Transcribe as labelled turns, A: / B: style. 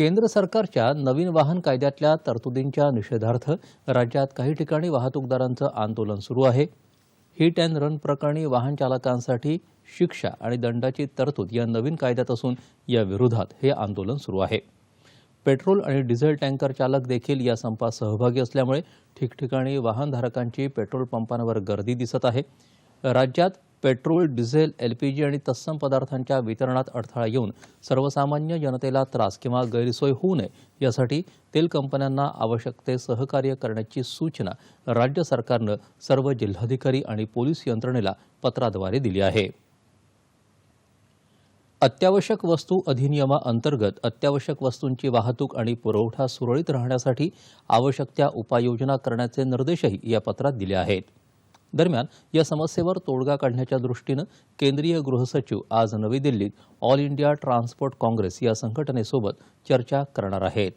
A: केंद्र सरकारच्या नवीन वाहन कायद्यातल्या तरतुदींच्या निषेधार्थ राज्यात काही ठिकाणी वाहतूकदारांचं आंदोलन सुरू आहे. हिट अँड रन प्रकरणी वाहन चालकांसाठी शिक्षा आणि दंडाची तरतूद या नवीन कायद्यात असून या विरोधात हे आंदोलन सुरू आहे. पेट्रोल आणि डिझेल टँकर चालक देखील या संपात सहभागी असल्यामुळे ठिकठिकाणी वाहनधारकांची पेट्रोल पंपांवर गर्दी दिसत आहे. राज्यात पेट्रोल डिझेल एलपीजी आणि तत्सम पदार्थांच्या वितरणात अडथळा येऊन सर्वसामान्य जनतेला त्रास किंवा गैरसोय होऊ नये यासाठी तेल कंपन्यांना आवश्यक ते सहकार्य करण्याची सूचना राज्य सरकारनं सर्व जिल्हाधिकारी आणि पोलीस यंत्रणेला पत्राद्वारे दिली आहे. अत्यावश्यक वस्तू अधिनियमाअंतर्गत अत्यावश्यक वस्तूंची वाहतूक आणि पुरवठा सुरळीत राहण्यासाठी आवश्यक त्या उपाययोजना करण्याचे निर्देशही या पत्रात दिले आहेत. दरम्यान या समस्येवर तोडगा काढण्याच्या दृष्टीनं केंद्रीय गृहसचिव आज नवी दिल्लीत ऑल इंडिया ट्रान्सपोर्ट काँग्रेस या संघटनेसोबत चर्चा करणार आहेत.